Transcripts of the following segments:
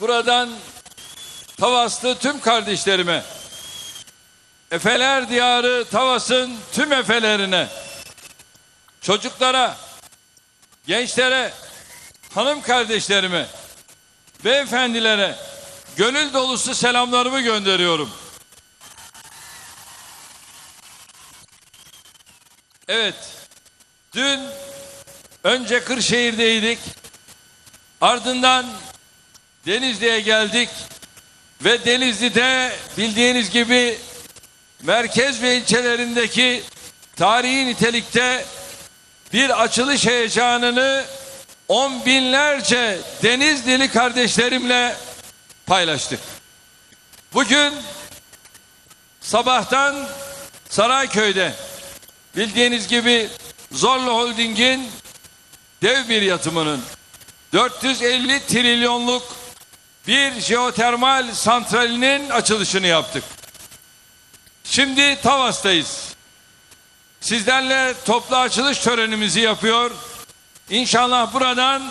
Buradan Tavaslı tüm kardeşlerime, Efeler diyarı Tavas'ın tüm efelerine, çocuklara, gençlere, hanım kardeşlerime, beyefendilere gönül dolusu selamlarımı gönderiyorum. Evet, dün önce Kırşehir'deydik, ardından Denizli'ye geldik ve Denizli'de bildiğiniz gibi merkez ve ilçelerindeki tarihi nitelikte bir açılış heyecanını on binlerce Denizlili kardeşlerimle paylaştık. Bugün sabahtan Sarayköy'de bildiğiniz gibi Zorlu Holding'in dev bir yatımının 450 trilyonluk bir jeotermal santralinin açılışını yaptık. Şimdi Tavas'tayız. Sizlerle toplu açılış törenimizi yapıyor. İnşallah buradan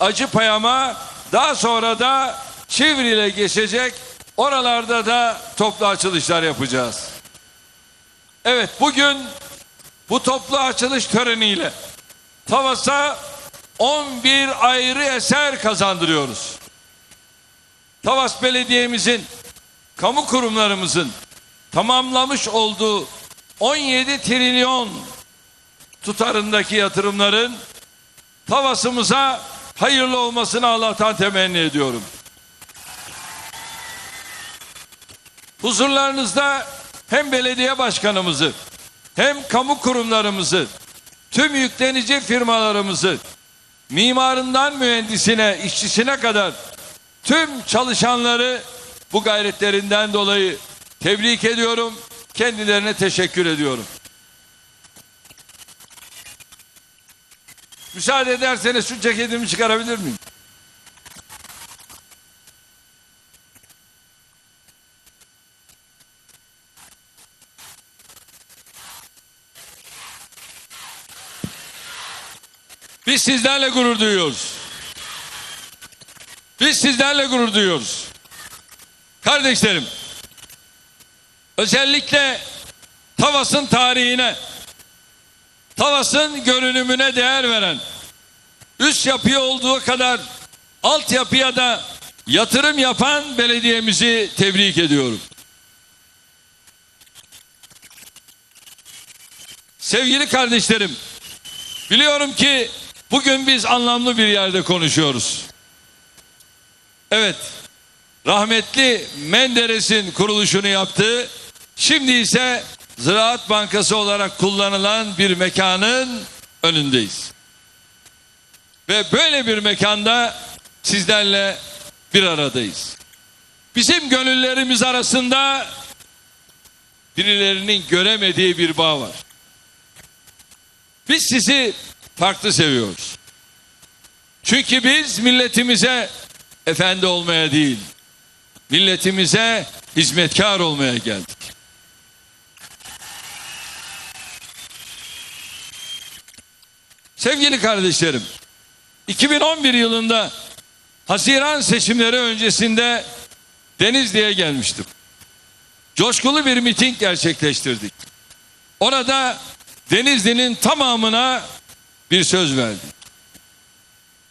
Acıpayam'a daha sonra da Çivril'e geçecek. Oralarda da toplu açılışlar yapacağız. Evet bugün bu toplu açılış töreniyle Tavas'a 11 ayrı eser kazandırıyoruz. Tavas Belediye'mizin, kamu kurumlarımızın tamamlamış olduğu 17 trilyon tutarındaki yatırımların Tavas'ımıza hayırlı olmasını Allah'tan temenni ediyorum. Huzurlarınızda hem belediye başkanımızı hem kamu kurumlarımızı tüm yüklenici firmalarımızı mimarından mühendisine, işçisine kadar tüm çalışanları bu gayretlerinden dolayı tebrik ediyorum. Kendilerine teşekkür ediyorum. Müsaade ederseniz şu ceketimi çıkarabilir miyim? Biz sizlerle gurur duyuyoruz. Biz sizlerle gurur duyuyoruz. Kardeşlerim, özellikle Tavas'ın tarihine, Tavas'ın görünümüne değer veren, üst yapıya olduğu kadar altyapıya da yatırım yapan belediyemizi tebrik ediyorum. Sevgili kardeşlerim, biliyorum ki bugün biz anlamlı bir yerde konuşuyoruz. Evet, rahmetli Menderes'in kuruluşunu yaptı. Şimdi ise Ziraat Bankası olarak kullanılan bir mekanın önündeyiz. Ve böyle bir mekanda sizlerle bir aradayız. Bizim gönüllerimiz arasında birilerinin göremediği bir bağ var. Biz sizi farklı seviyoruz. Çünkü biz milletimize efendi olmaya değil, milletimize hizmetkar olmaya geldik. Sevgili kardeşlerim, 2011 yılında Haziran seçimleri öncesinde Denizli'ye gelmiştim. Coşkulu bir miting gerçekleştirdik. Orada Denizli'nin tamamına bir söz verdik.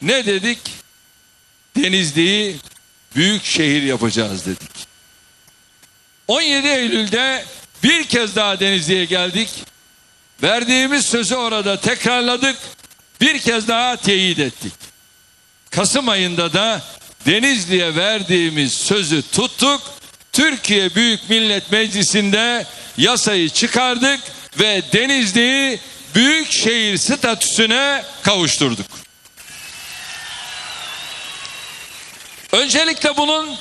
Ne dedik? Denizli'yi büyük şehir yapacağız dedik. 17 Eylül'de bir kez daha Denizli'ye geldik. Verdiğimiz sözü orada tekrarladık. Bir kez daha teyit ettik. Kasım ayında da Denizli'ye verdiğimiz sözü tuttuk. Türkiye Büyük Millet Meclisi'nde yasayı çıkardık ve Denizli'yi büyük şehir statüsüne kavuşturduk. Öncelikle bunun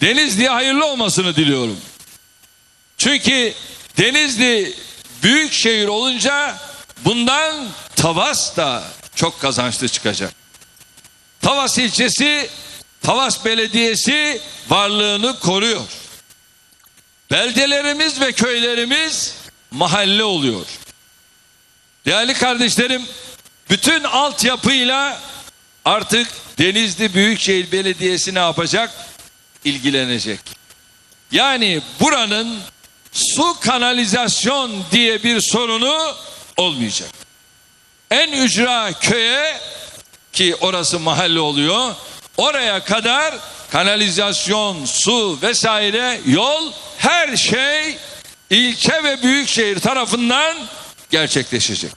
Denizli'ye hayırlı olmasını diliyorum. Çünkü Denizli büyük şehir olunca bundan Tavas da çok kazançlı çıkacak. Tavas ilçesi, Tavas Belediyesi varlığını koruyor. Beldelerimiz ve köylerimiz mahalle oluyor. Değerli kardeşlerim, bütün altyapıyla artık Denizli Büyükşehir Belediyesi ne yapacak? İlgilenecek. Yani buranın su kanalizasyon diye bir sorunu olmayacak. En ücra köye ki orası mahalle oluyor. Oraya kadar kanalizasyon, su vesaire yol her şey ilçe ve büyükşehir tarafından gerçekleşecek.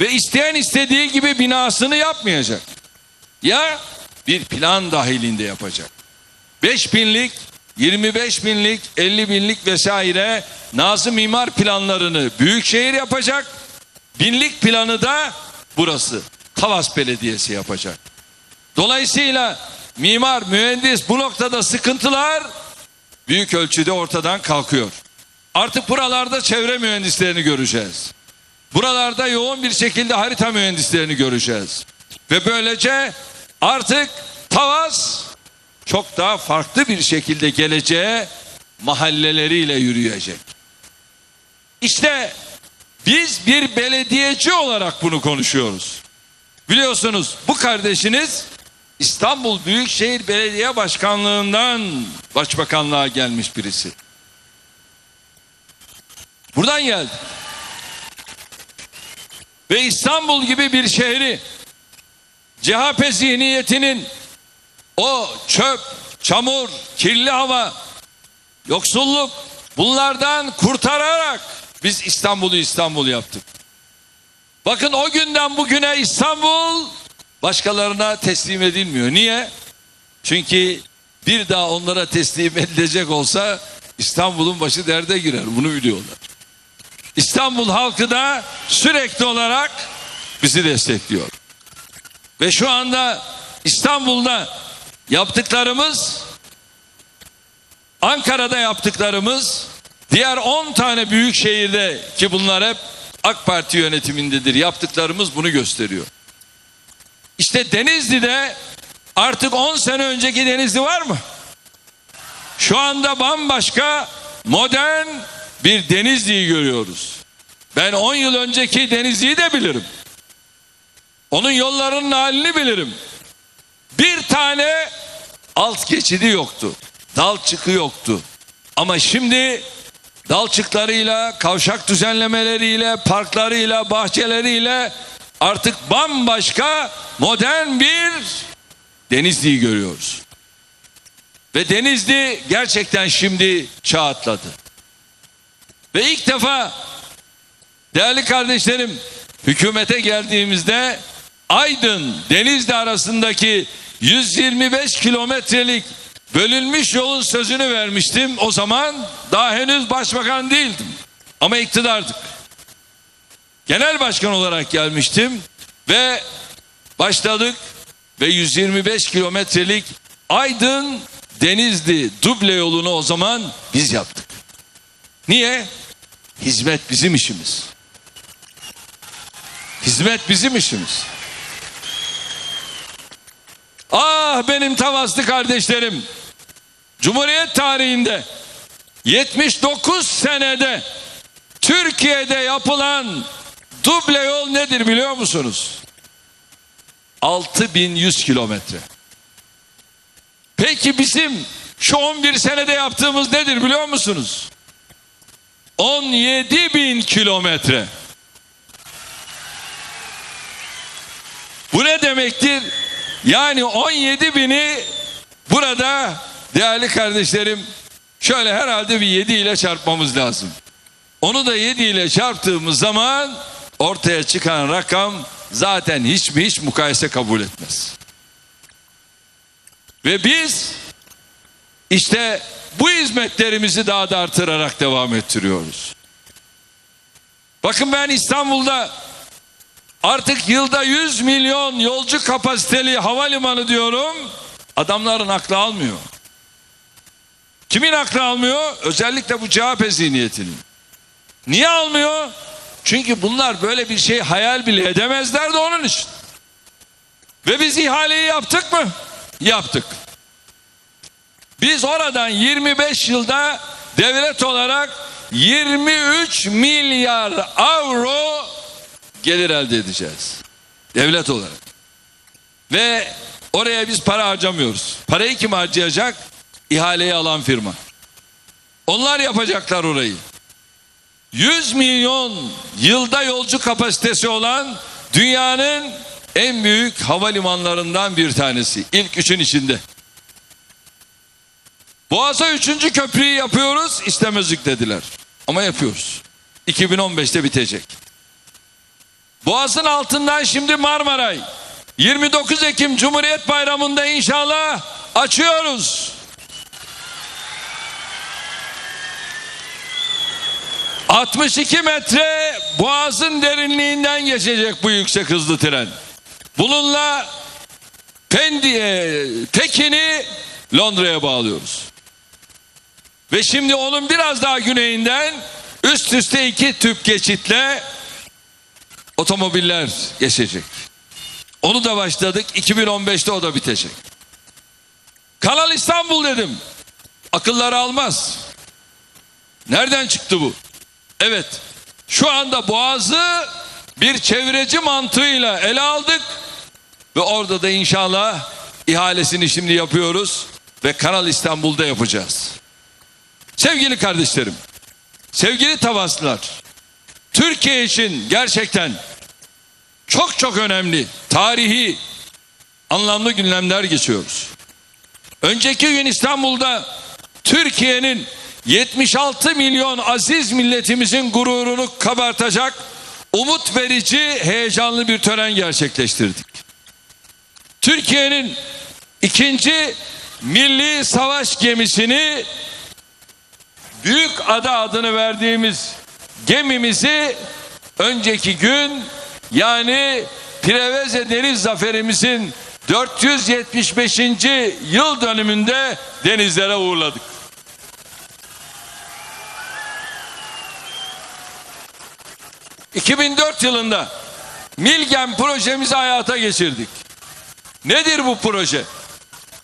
Ve isteyen istediği gibi binasını yapmayacak. Ya bir plan dahilinde yapacak. 5 binlik, 25 binlik, 50 binlik vesaire Nazım Mimar planlarını büyükşehir yapacak. Binlik planı da burası. Kavas Belediyesi yapacak. Dolayısıyla mimar, mühendis bu noktada sıkıntılar büyük ölçüde ortadan kalkıyor. Artık buralarda çevre mühendislerini göreceğiz. Buralarda yoğun bir şekilde harita mühendislerini göreceğiz. Ve böylece artık Tavas çok daha farklı bir şekilde geleceğe mahalleleriyle yürüyecek. İşte biz bir belediyeci olarak bunu konuşuyoruz. Biliyorsunuz bu kardeşiniz İstanbul Büyükşehir Belediye Başkanlığından başbakanlığa gelmiş birisi. Buradan geldi. Ve İstanbul gibi bir şehri CHP zihniyetinin o çöp, çamur, kirli hava, yoksulluk bunlardan kurtararak biz İstanbul'u İstanbul yaptık. Bakın o günden bugüne İstanbul başkalarına teslim edilmiyor. Niye? Çünkü bir daha onlara teslim edilecek olsa İstanbul'un başı derde girer. Bunu biliyorlar. İstanbul halkı da sürekli olarak bizi destekliyor. Ve şu anda İstanbul'da yaptıklarımız Ankara'da yaptıklarımız diğer 10 tane büyük şehirde ki bunlar hep AK Parti yönetimindedir. Yaptıklarımız bunu gösteriyor. İşte Denizli'de artık 10 sene önceki Denizli var mı? Şu anda bambaşka modern bir Denizli'yi görüyoruz. Ben 10 yıl önceki Denizli'yi de bilirim. Onun yollarının halini bilirim. Bir tane alt geçidi yoktu. Dal çıkı yoktu. Ama şimdi dalçıklarıyla, kavşak düzenlemeleriyle, parklarıyla, bahçeleriyle artık bambaşka modern bir Denizli'yi görüyoruz. Ve Denizli gerçekten şimdi çağ atladı. Ve ilk defa değerli kardeşlerim hükümete geldiğimizde Aydın Denizli arasındaki 125 kilometrelik bölünmüş yolun sözünü vermiştim. O zaman daha henüz başbakan değildim. Ama iktidardık. Genel başkan olarak gelmiştim ve başladık ve 125 kilometrelik Aydın Denizli duble yolunu o zaman biz yaptık. Niye? Hizmet bizim işimiz. Hizmet bizim işimiz. Ah benim Tavaslı kardeşlerim. Cumhuriyet tarihinde 79 senede Türkiye'de yapılan duble yol nedir biliyor musunuz? 6100 kilometre. Peki bizim şu 11 senede yaptığımız nedir biliyor musunuz? 17 bin kilometre. Bu ne demektir? Yani 17 bini burada değerli kardeşlerim şöyle herhalde bir 7 ile çarpmamız lazım. Onu da 7 ile çarptığımız zaman ortaya çıkan rakam zaten hiç mi hiç mukayese kabul etmez. Ve biz işte bu hizmetlerimizi daha da artırarak devam ettiriyoruz. Bakın ben İstanbul'da artık yılda 100 milyon yolcu kapasiteli havalimanı diyorum. Adamların aklı almıyor. Kimin aklı almıyor? Özellikle bu CHP zihniyetinin. Niye almıyor? Çünkü bunlar böyle bir şey hayal bile edemezler de onun için. Ve biz ihaleyi yaptık mı? Yaptık. Biz oradan 25 yılda devlet olarak 23 milyar avro gelir elde edeceğiz. Devlet olarak. Ve oraya biz para harcamıyoruz. Parayı kim harcayacak? İhaleyi alan firma. Onlar yapacaklar orayı. 100 milyon yılda yolcu kapasitesi olan dünyanın en büyük havalimanlarından bir tanesi. İlk üçün içinde. Boğaz'a üçüncü köprüyü yapıyoruz istemezlik dediler. Ama yapıyoruz. 2015'te bitecek. Boğaz'ın altından şimdi Marmaray. 29 Ekim Cumhuriyet Bayramı'nda inşallah açıyoruz. 62 metre boğazın derinliğinden geçecek bu yüksek hızlı tren. Bununla Pendik'e, Pekin'i Londra'ya bağlıyoruz. Ve şimdi onun biraz daha güneyinden üst üste iki tüp geçitle otomobiller geçecek. Onu da başladık. 2015'te o da bitecek. Kanal İstanbul dedim. Akılları almaz. Nereden çıktı bu? Evet. Şu anda Boğaz'ı bir çevreci mantığıyla ele aldık ve orada da inşallah ihalesini şimdi yapıyoruz ve Kanal İstanbul'da yapacağız. Sevgili kardeşlerim, sevgili Tavaslılar, Türkiye için gerçekten çok çok önemli, tarihi, anlamlı günlemler geçiyoruz. Önceki gün İstanbul'da Türkiye'nin 76 milyon aziz milletimizin gururunu kabartacak umut verici heyecanlı bir tören gerçekleştirdik. Türkiye'nin ikinci milli savaş gemisini Büyük Ada adını verdiğimiz gemimizi önceki gün yani Preveze Deniz Zaferimizin 475. yıl dönümünde denizlere uğurladık. ...2004 yılında Milgem projemizi hayata geçirdik. Nedir bu proje?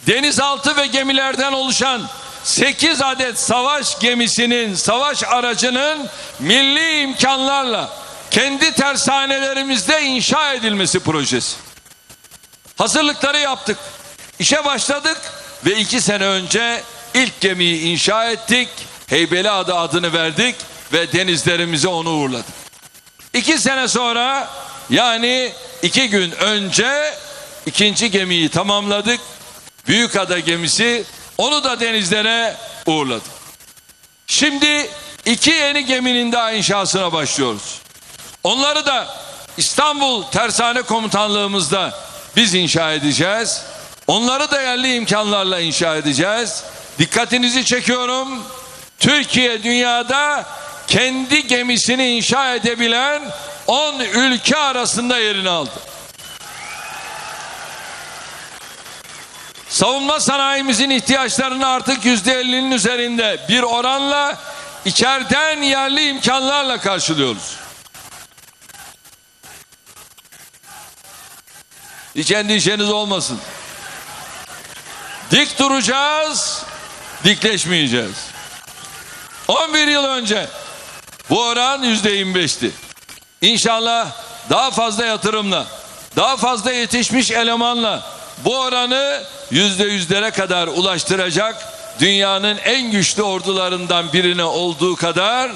Denizaltı ve gemilerden oluşan 8 adet savaş gemisinin, savaş aracının milli imkanlarla kendi tersanelerimizde inşa edilmesi projesi. Hazırlıkları yaptık. İşe başladık ve iki sene önce ilk gemiyi inşa ettik. Heybeliada adını verdik ve denizlerimize onu uğurladık. İki sene sonra yani iki gün önce ikinci gemiyi tamamladık. Büyükada gemisi onu da denizlere uğurladık. Şimdi iki yeni geminin daha inşasına başlıyoruz. Onları da İstanbul Tersane Komutanlığımızda biz inşa edeceğiz. Onları da yerli imkanlarla inşa edeceğiz. Dikkatinizi çekiyorum. Türkiye dünyada kendi gemisini inşa edebilen 10 ülke arasında yerini aldı. Savunma sanayimizin ihtiyaçlarını artık yüzde ellinin üzerinde bir oranla içeriden yerli imkanlarla karşılıyoruz. Hiç endişeniz olmasın. Dik duracağız, dikleşmeyeceğiz. 11 yıl önce bu oran yüzde 25'ti. İnşallah daha fazla yatırımla, daha fazla yetişmiş elemanla bu oranı yüzde yüzlere kadar ulaştıracak dünyanın en güçlü ordularından birine olduğu kadar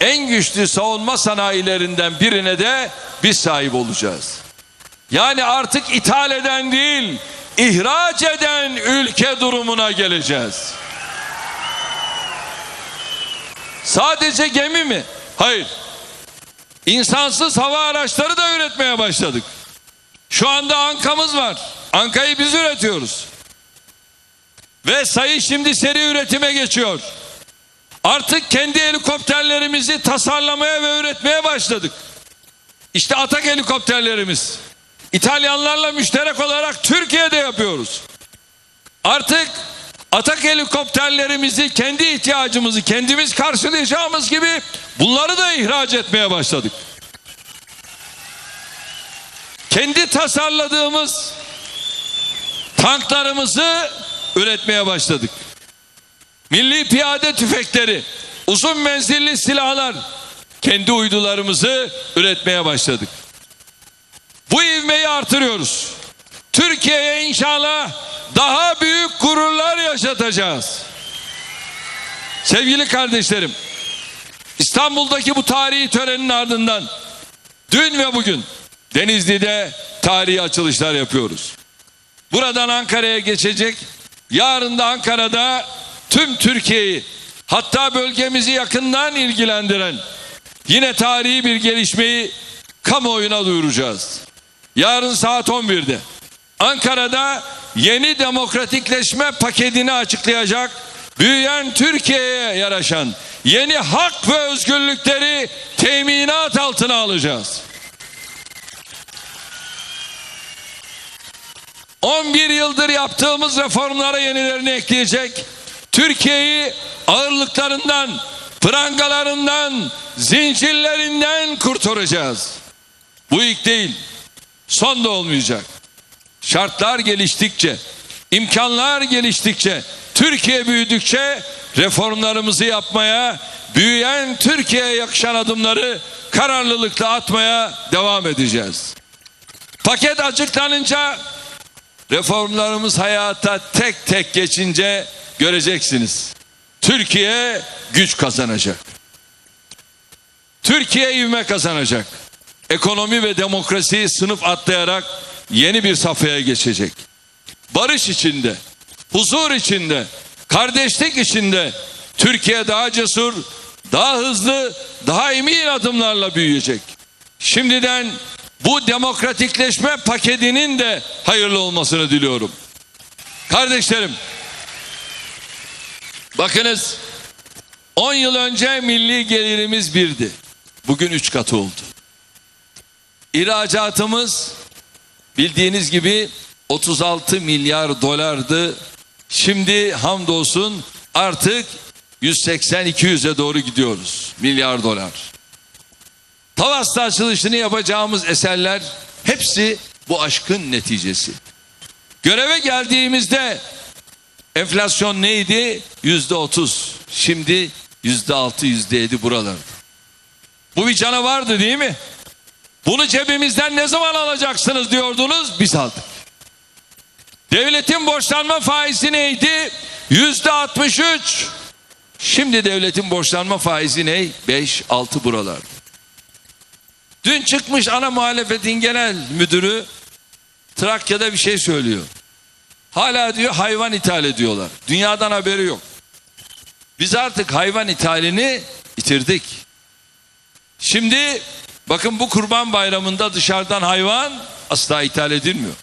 en güçlü savunma sanayilerinden birine de biz sahip olacağız. Yani artık ithal eden değil, ihraç eden ülke durumuna geleceğiz. Sadece gemi mi? Hayır. İnsansız hava araçları da üretmeye başladık. Şu anda Anka'mız var. Anka'yı biz üretiyoruz. Ve sayı şimdi seri üretime geçiyor. Artık kendi helikopterlerimizi tasarlamaya ve üretmeye başladık. İşte atak helikopterlerimiz. İtalyanlarla müşterek olarak Türkiye'de yapıyoruz. Artık atak helikopterlerimizi kendi ihtiyacımızı kendimiz karşılayacağımız gibi bunları da ihraç etmeye başladık. Kendi tasarladığımız tanklarımızı üretmeye başladık. Milli piyade tüfekleri, uzun menzilli silahlar, kendi uydularımızı üretmeye başladık. Bu ivmeyi artırıyoruz. Türkiye'ye inşallah daha büyük gururlar yaşatacağız. Sevgili kardeşlerim, İstanbul'daki bu tarihi törenin ardından dün ve bugün Denizli'de tarihi açılışlar yapıyoruz. Buradan Ankara'ya geçecek, yarın da Ankara'da tüm Türkiye'yi hatta bölgemizi yakından ilgilendiren yine tarihi bir gelişmeyi kamuoyuna duyuracağız. Yarın saat 11'de Ankara'da yeni demokratikleşme paketini açıklayacak büyüyen Türkiye'ye yaraşan yeni hak ve özgürlükleri teminat altına alacağız. 11 yıldır yaptığımız reformlara yenilerini ekleyecek. Türkiye'yi ağırlıklarından, prangalarından, zincirlerinden kurtaracağız. Bu ilk değil, son da olmayacak. Şartlar geliştikçe, imkanlar geliştikçe, Türkiye büyüdükçe reformlarımızı yapmaya, büyüyen Türkiye'ye yakışan adımları kararlılıkla atmaya devam edeceğiz. Paket açıklanınca reformlarımız hayata tek tek geçince göreceksiniz. Türkiye güç kazanacak. Türkiye ivme kazanacak. Ekonomi ve demokrasi sınıf atlayarak yeni bir safhaya geçecek. Barış içinde, huzur içinde, kardeşlik içinde Türkiye daha cesur, daha hızlı, daha emin adımlarla büyüyecek. Şimdiden bu demokratikleşme paketinin de hayırlı olmasını diliyorum. Kardeşlerim, bakınız 10 yıl önce milli gelirimiz birdi. Bugün üç katı oldu. İhracatımız bildiğiniz gibi 36 milyar dolardı. Şimdi hamdolsun artık 180-200'e doğru gidiyoruz. Milyar dolar. Tavas'ta açılışını yapacağımız eserler hepsi bu aşkın neticesi. Göreve geldiğimizde enflasyon neydi? Yüzde otuz. Şimdi yüzde altı, yüzde yedi buralarda. Bu bir canavardı değil mi? Bunu cebimizden ne zaman alacaksınız diyordunuz biz aldık. Devletin borçlanma faizi neydi? Yüzde altmış üç. Şimdi devletin borçlanma faizi ne? Beş, altı buralarda. Dün çıkmış ana muhalefetin genel müdürü Trakya'da bir şey söylüyor. Hala diyor hayvan ithal ediyorlar. Dünyadan haberi yok. Biz artık hayvan ithalini bitirdik. Şimdi bakın bu kurban bayramında dışarıdan hayvan asla ithal edilmiyor.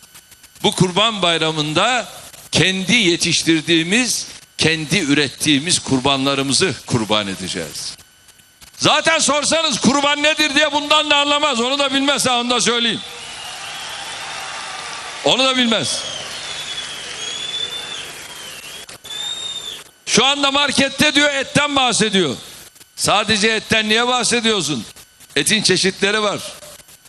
Bu kurban bayramında kendi yetiştirdiğimiz, kendi ürettiğimiz kurbanlarımızı kurban edeceğiz. Zaten sorsanız kurban nedir diye bundan da anlamaz. Onu da bilmez ha onu da söyleyeyim. Onu da bilmez. Şu anda markette diyor etten bahsediyor. Sadece etten niye bahsediyorsun? Etin çeşitleri var.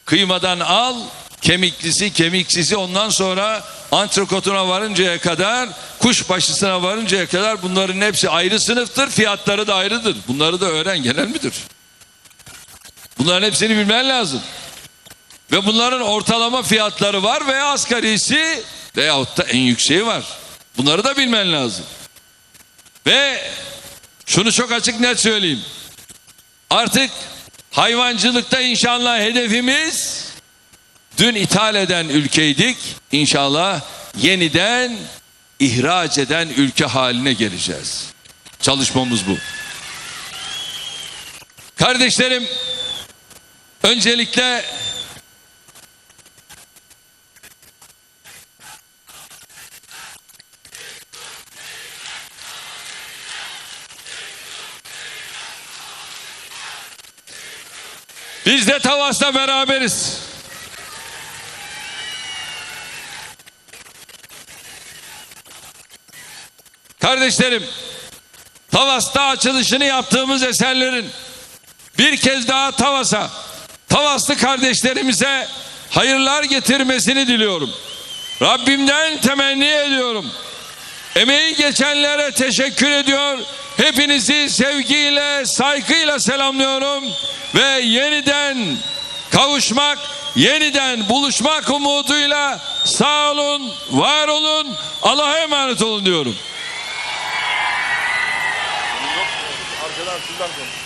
Kıymadan al, kemiklisi, kemiksizi ondan sonra antrikotuna varıncaya kadar, kuşbaşısına varıncaya kadar bunların hepsi ayrı sınıftır, fiyatları da ayrıdır. Bunları da öğren genel müdür. Bunların hepsini bilmen lazım. Ve bunların ortalama fiyatları var veya asgarisi veyahut da en yükseği var. Bunları da bilmen lazım. Ve şunu çok açık net söyleyeyim. Artık hayvancılıkta inşallah hedefimiz dün ithal eden ülkeydik. İnşallah yeniden ihraç eden ülke haline geleceğiz. Çalışmamız bu. Kardeşlerim öncelikle Biz de Tavas'ta beraberiz. Kardeşlerim, Tavas'ta açılışını yaptığımız eserlerin bir kez daha Tavas'a, Tavaslı kardeşlerimize hayırlar getirmesini diliyorum. Rabbimden temenni ediyorum. Emeği geçenlere teşekkür ediyor. Hepinizi sevgiyle, saygıyla selamlıyorum ve yeniden kavuşmak, yeniden buluşmak umuduyla sağ olun, var olun, Allah'a emanet olun diyorum. 둘다 좀.